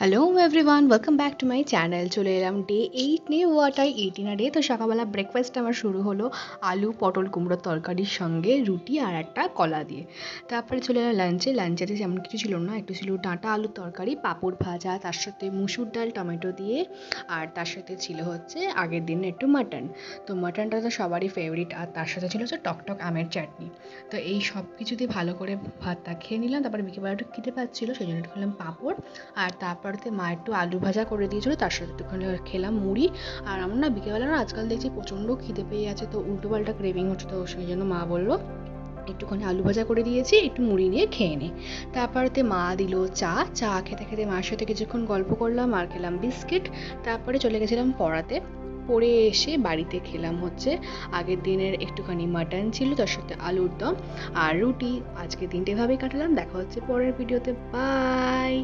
Hello everyone welcome back to my channel চলে এলাম day eight নিয়ে what I eat in day তো সকালবেলা ব্রেকফাস্ট আমার শুরু হলো আলু, পটল কুমড়োর তরকারির সঙ্গে, রুটি আর একটা কলা দিয়ে। তারপরে চলে এলাম লাঞ্চে লাঞ্চেতে যেমন কিছু ছিল না, একটু ছিল ডাঁটা আলুর তরকারি, পাঁপড় ভাজা, তার সাথে মুসুর ডাল, টমেটো দিয়ে, আর তার সাথে ছিল হচ্ছে আগের দিন একটু মাটন তো মাটনটা তো সবারই ফেভারিট আর তার সাথে ছিল হচ্ছে টকটক আমের চাটনি। তো এই সব কিছু দিয়ে ভালো করে ভাতটা খেয়ে নিলাম, তারপরে বিকেলবেলা একটু খেতে পাচ্ছিলো সেই জন্য একটু খেলাম পাঁপড়। আর তারপরেতে মা একটু আলু ভাজা করে দিয়েছিল, তার সাথে একটুখানি খেলাম মুড়ি। আর আমার না বিকেলবেলা না আজকাল দেখছি প্রচণ্ড খিদে পেয়ে আছে তো উল্টো পাল্টা ক্রেভিং হচ্ছে, তো সেই জন্য মা বলল, একটুখানি আলু ভাজা করে দিয়েছি, একটু মুড়ি নিয়ে খেয়ে নে। তারপরেতে মা দিল চা চা খেতে খেতে মার সাথে কিছুক্ষণ গল্প করলাম আর খেলাম বিস্কিট। তারপরে চলে গেছিলাম পড়াতে। পড়ে এসে বাড়িতে খেলাম হচ্ছে, আগের দিনের একটুখানি মাটন ছিল, তার সাথে আলুর দম আর রুটি। আজকে দিনটা এভাবেই কাটালাম, দেখা হচ্ছে পরের ভিডিওতে বাই